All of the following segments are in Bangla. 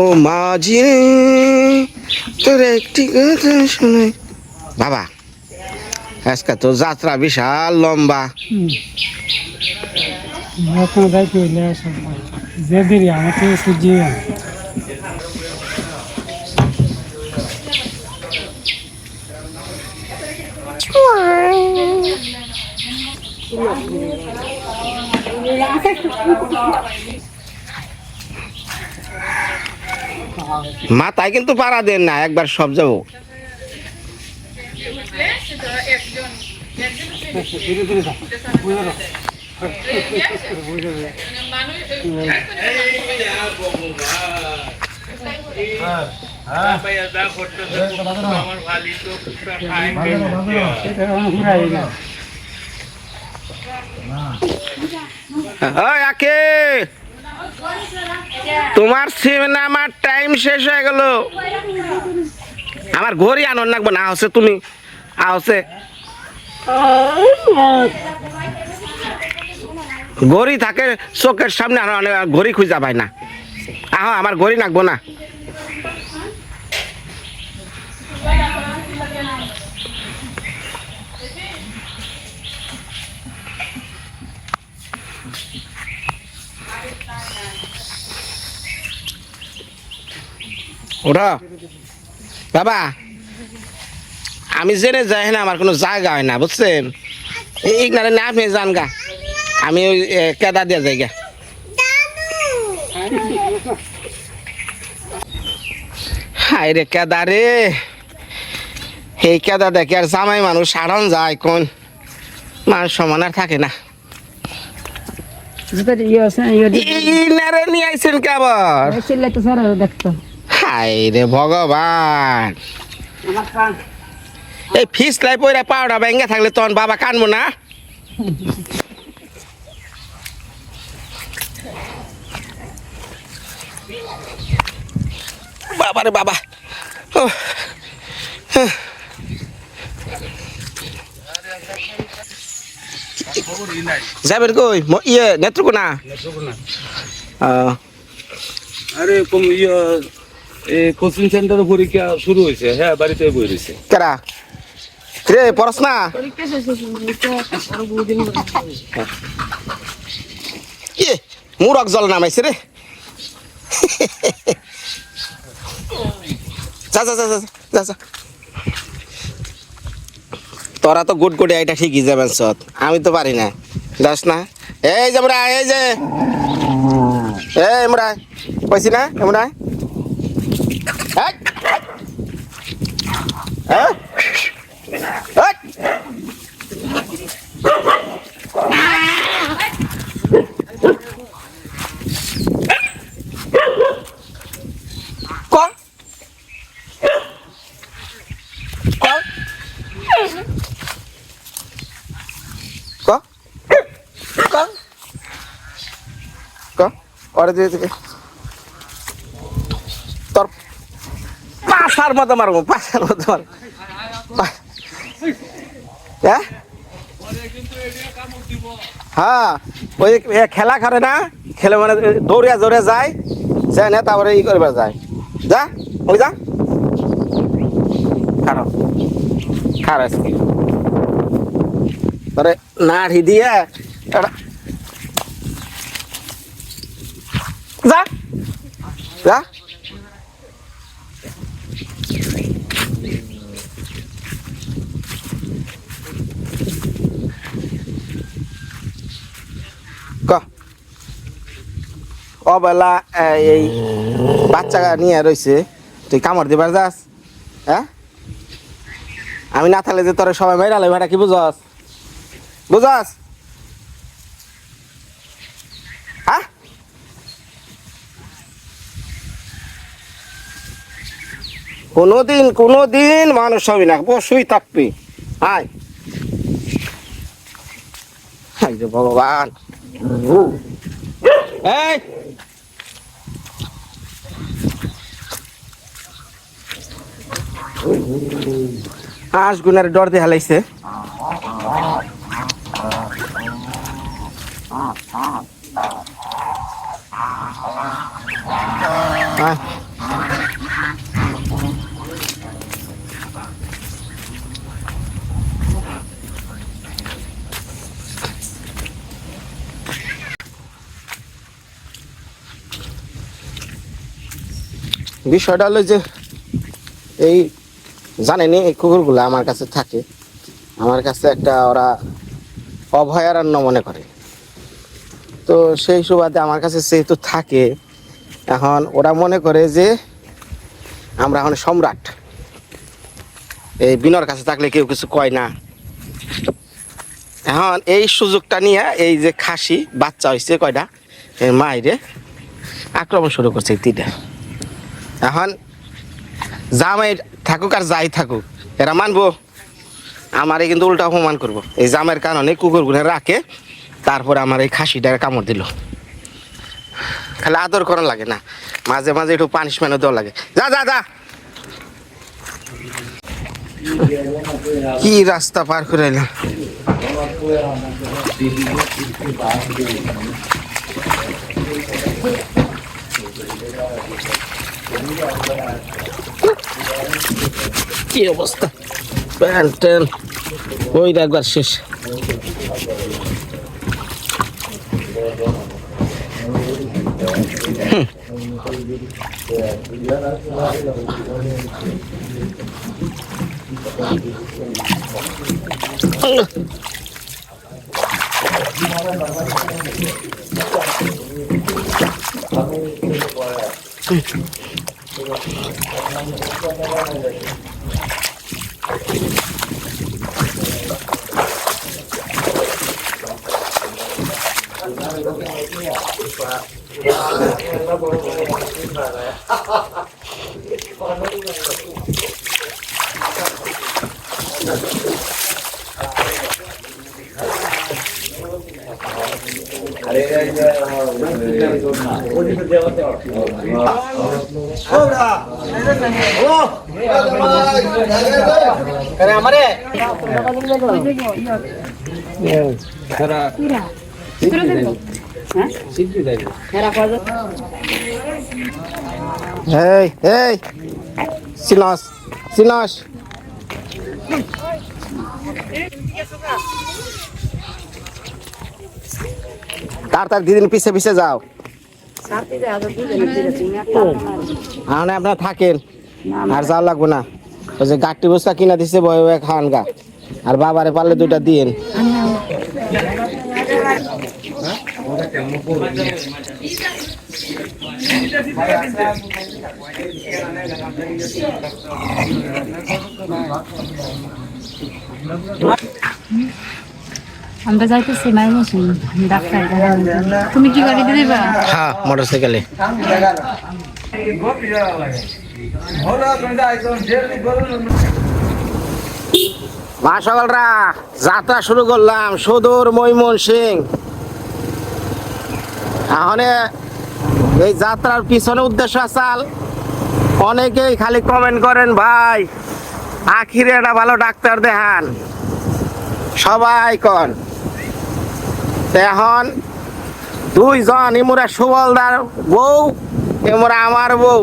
ও মাঝি রে, তোর একটি কথা শুনে। বাবা আজকে তো যাত্রা বিশাল লম্বা। এখন যাইতে মাথায় কিন্তু পাড়া দেন না একবার সব যাব। ঘুরাই তোমার সিনেমার টাইম শেষ হয়ে গেল। আমার ঘড়ি আনন্দ লাগবে না হচ্ছে তুমি আছে ঘড়ি থাকে, চোখের সামনে ঘড়ি খুঁজা পায় না। আহ, আমার ঘড়ি লাগবো না। বাবা আমি জেনে যাই না আমার কোনো জায়গা হয় না বুঝছেন? এই না আপনি যান গা। আমি ওই কেদা দিয়ে যাই গা। হাই রে কেদা রে। এই কেদা দেখে আর জামাই মানুষ সারণ যায় কোন? মানুষ সমান আর থাকে না। ইনারে নিয়ে আইছেন কে আবার? তো স্যার দেখতো। হাই রে ভগবান এই ফিস লাই পয়রা পাউডার ভেঙে থাকলে তখন বাবা কানবো না বাবা রে বাবা ও যাবেন কই ম- ইয়ে নেত্রকোনা আহ, আরে কম ইয়া এই কোচিং সেন্টারে পরীক্ষা শুরু হয়েছে। হ্যাঁ বাড়িতে বই রয়েছে। কেরা? রে পড়াস না। কি মুরক জল নামাইছে রে। যা যা যা যা, যা তোরা তো গুড গুড এটা ঠিকই যাবেন সত আমি তো পারি না। যাস না। এই যে আমরা এই যে। এই আমরা পাইছি না আমরা হ্যাঁ? তোর পাশার মতো মারবো পাশার মতো মারবো। হ্যাঁ? হ্যাঁ ওই খেলা করে না, খেলে মানে দৌড়িয়া দৌড়ে যায় যায় না, তারপরে ই করবার যায় যা, ওই যা। খারাপ খারাপ আজকে। তারে নাড়ি দিয়ে যা। যা। অবেলা, এই বাচ্চা নিয়ে রইছে। তুই কামড় দিবার যাস হ্যাঁ? আমি না থাকলে যে তোর সবাই মেরালে ভাড়া কি বুঝস? বুঝস? হ্যাঁ? কোনোদিন কোনোদিন মানুষ হবি না, বসুই থাকবি। আয়। ভগবান। এই! আস গুনার ডর দিয়ে হালাইছে। বিষয়টা হলো যে এই জানেনি, এই কুকুরগুলো আমার কাছে থাকে। আমার কাছে একটা ওরা অভয়ারণ্য মনে করে। তো সেই সুবাদে আমার কাছে যেহেতু থাকে, এখন ওরা মনে করে যে আমরা এখন সম্রাট। এই বিনর কাছে থাকলে কেউ কিছু কয় না। এখন এই সুযোগটা নিয়ে এই যে খাসি বাচ্চা হয়েছে কয়টা? মাইরে আক্রমণ শুরু করছে তিনটা। এখন জামাই থাকুক আর যাই থাকুক, এরা মানবো। আমারে কিন্তু উল্টা অপমান করব। এই জামের কারণে কুকুরগুলো রাখে, তারপর আমার এই খাসিটা কামড় দিল। খালি আদর করা লাগে না, মাঝে মাঝে একটু পানিশমেন্টও দেওয়া লাগে। যা যা যা। কি রাস্তা পার করে এলাম। কি অবস্থা? প্যান্ট ট্যান ওই একবার শেষ। あれが、あの、এই এই। সিনস সিনস তাড়াতাড়ি দিদিন পিছে পিছে যাও। আপনারা থাকেন। আর যাওয়া লাগবো না। ওই যে গাঠটি বস্তা কিনা দিছে বয়ে বয়ে খান গা। আর বাবারে পারলে দুইটা দিন আমরা যাইতেছি মাইনেছি ডাক্তার তুমি কি গাড়ি দিয়ে দিবা হ্যাঁ মোটর সাইকেলে মা যাত্রা শুরু করলাম, সুদূর সিং এই যাত্রার পিছনে উদ্দেশ্য আসাল। অনেকেই খালি কমেন্ট করেন, ভাই, আখিরে একটা ভালো ডাক্তার দেখান। সবাই কন। এখন দুইজন ইমুরা সুবলদার বউ এমরা আমার বউ।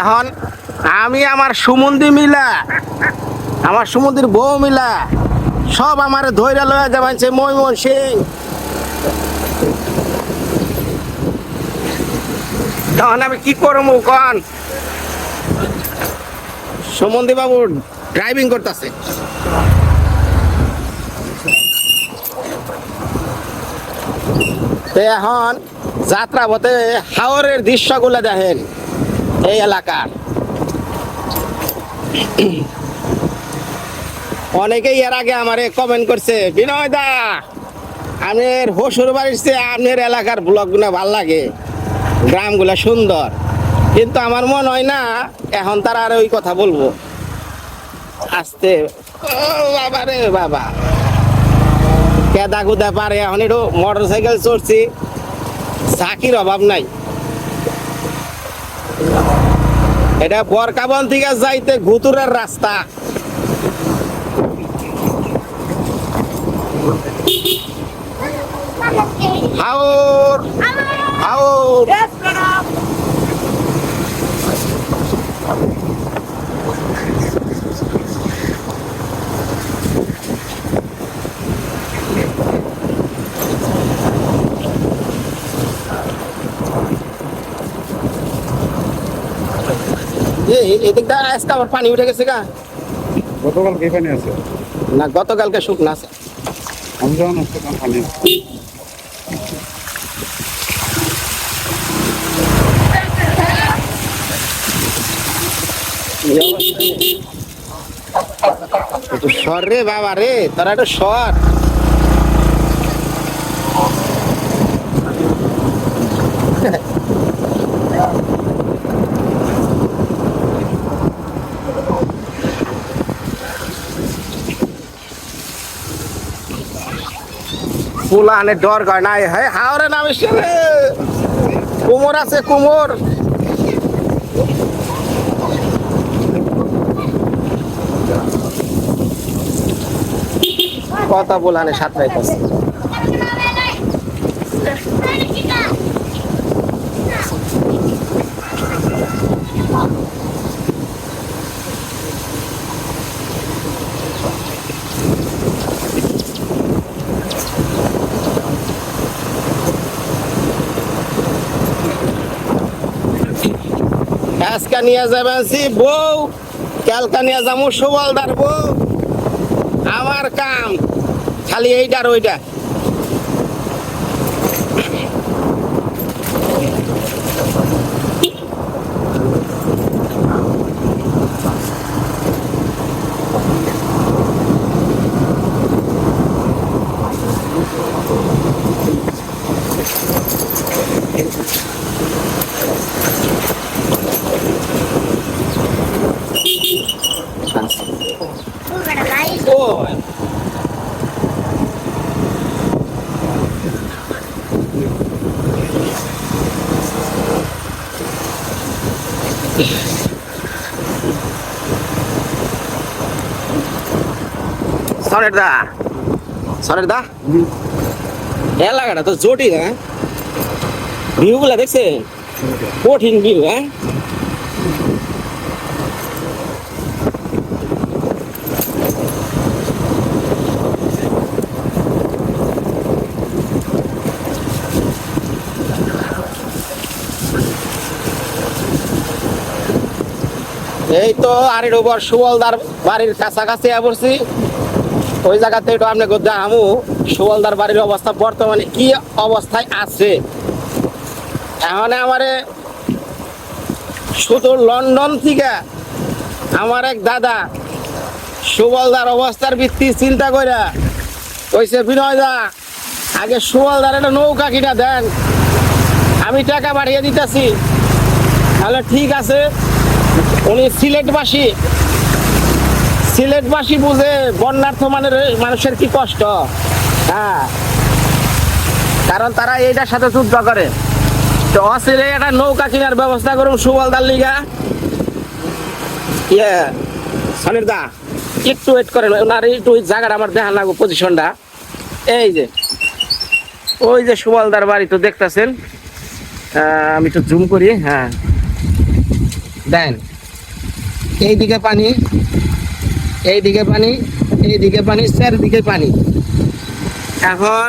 এখন আমি আমার সুমন্দি মিলা, আমার সুমন্দির বউ মিলা, সব আমার ধৈর্য লয়ে যাবেন সে ময়মন সিং তখন আমি কি করব কন? সুমন্দি বাবু ড্রাইভিং করতেছে। এখন যাত্রা পথে হাওরের দৃশ্যগুলো দেখেন এই এলাকার। অনেকেই এর আগে আমারে কমেন্ট করছে, বিনয় দা, আপনার হসুর বাড়ির চেয়ে এলাকার ব্লগগুলো ভালো লাগে? গ্রামগুলো সুন্দর। কিন্তু আমার মনে হয় না, এখন তারা আর ওই কথা বলব। আস্তে বাবা রে বাবা। কেদা কুদা পারে, এখন একটু মোটর সাইকেল চড়ছি। চাকির অভাব নাই। এটা বরকাবন থেকে যাইতে ঘুতুরের রাস্তা। হাওর হাওর। আজকে আবার পানি উঠে গেছে গা। গতকাল কে পানি আছে? না গতকালকে শুকনা আছে। আমি যখন আসতে পানি সর রে বাবা রে তোরা একটা সর। ফুলানে ডর কয় নাই। হ্যাঁ হাওরে নামে কুমোর আছে কুমোর। কথা বলানে সাত পাইতেছে আজকে নিয়ে যাবেন সি বউ, কালকা নিয়ে যাব সুবলদার বউ। আমার কাম, খালি এইটার ওইটা ও সরের দা। সরের দা? এলাকাটা তো জটিল হ্যাঁ? ভিউ গুলা দেখছে কঠিন ভিউ হ্যাঁ? এই তো আরের উপর সুবলদার বাড়ির কাছাকাছি পড়ছি ওই জায়গাতে একটু আপনি আমু সুবলদার বাড়ির অবস্থা বর্তমানে কি অবস্থায় আছে। এখন আমারে শুধু লন্ডন থেকে আমার এক দাদা সুবলদার অবস্থার ভিত্তি চিন্তা করে কইছে, বিনয় দা, আগে সুবলদার একটা নৌকা কিনা দেন। আমি টাকা পাঠিয়ে দিতেছি। তাহলে ঠিক আছে, উনি সিলেটবাসী। সিলেটবাসী বুঝে বন্যার্থ মানের মানুষের কি কষ্ট? হ্যাঁ। কারণ তারা এইটার সাথে যুদ্ধ করে। তো অসিরে একটা নৌকা কেনার ব্যবস্থা করুন সুবলদার লিগা। ইয়ে সনির দা। একটু ওয়েট করেন ওনার একটু ওই জায়গাটা আমার দেখা লাগবো পজিশনটা এই যে ওই যে সুবলদার বাড়ি তো দেখতেছেন। আমি একটু জুম করি হ্যাঁ। দেন এইদিকে পানি। এইদিকে পানি এইদিকে পানি, চারদিকে পানি। এখন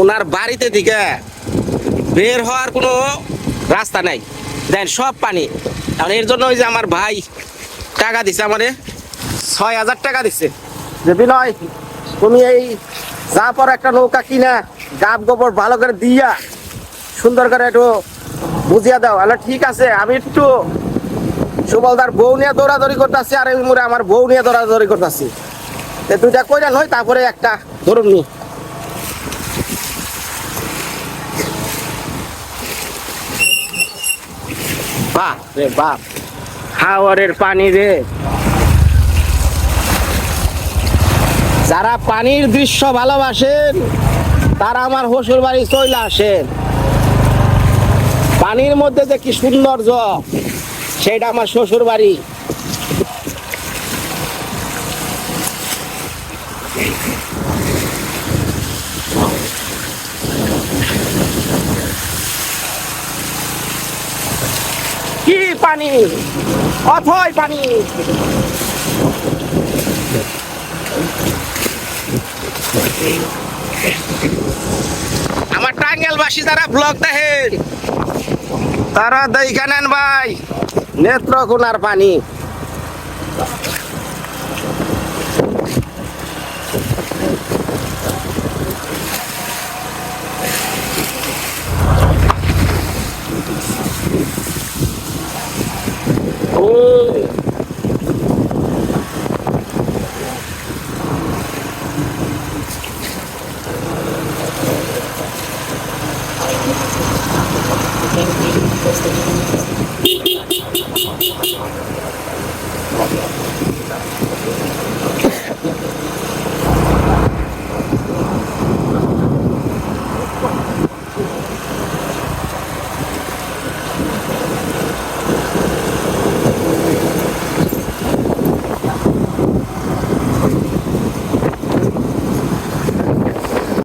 ওনার বাড়িতে দিকে বের হওয়ার কোনো রাস্তা নাই। দেন সব পানি। এখন এর জন্য ওই যে আমার ভাই টাকা দিছে আমারে, ছয় হাজার টাকা দিছে। যে বিনয়, তুমি এই যা পর একটা নৌকা কিনা গাব গোবর ভালো করে দিয়া সুন্দর করে একটু বুঝিয়া দাও। আলো ঠিক আছে, আমি একটু সুবলদার বউ নিয়ে দৌড়াদৌড়ি করতেছি, আর এই মুড়ে আমার বউ নিয়ে দৌড়াদৌড়ি করতেছি। দুইটা কইরা নয় তারপরে একটা ধরুন নি। বাপ রে বাপ, হাওয়ারের পানি রে। যারা পানির দৃশ্য ভালোবাসেন, তারা আমার শ্বশুর বাড়ি চলে আসেন। পানির মধ্যে যে কি সৌন্দর্য সেটা আমার শ্বশুর বাড়ি কি পানি? অথই পানি। আমার টাঙ্গেলবাসী যারা ব্লগ দেখেন, তারা দেখে নেন ভাই নেত্রকোনার পানি। ও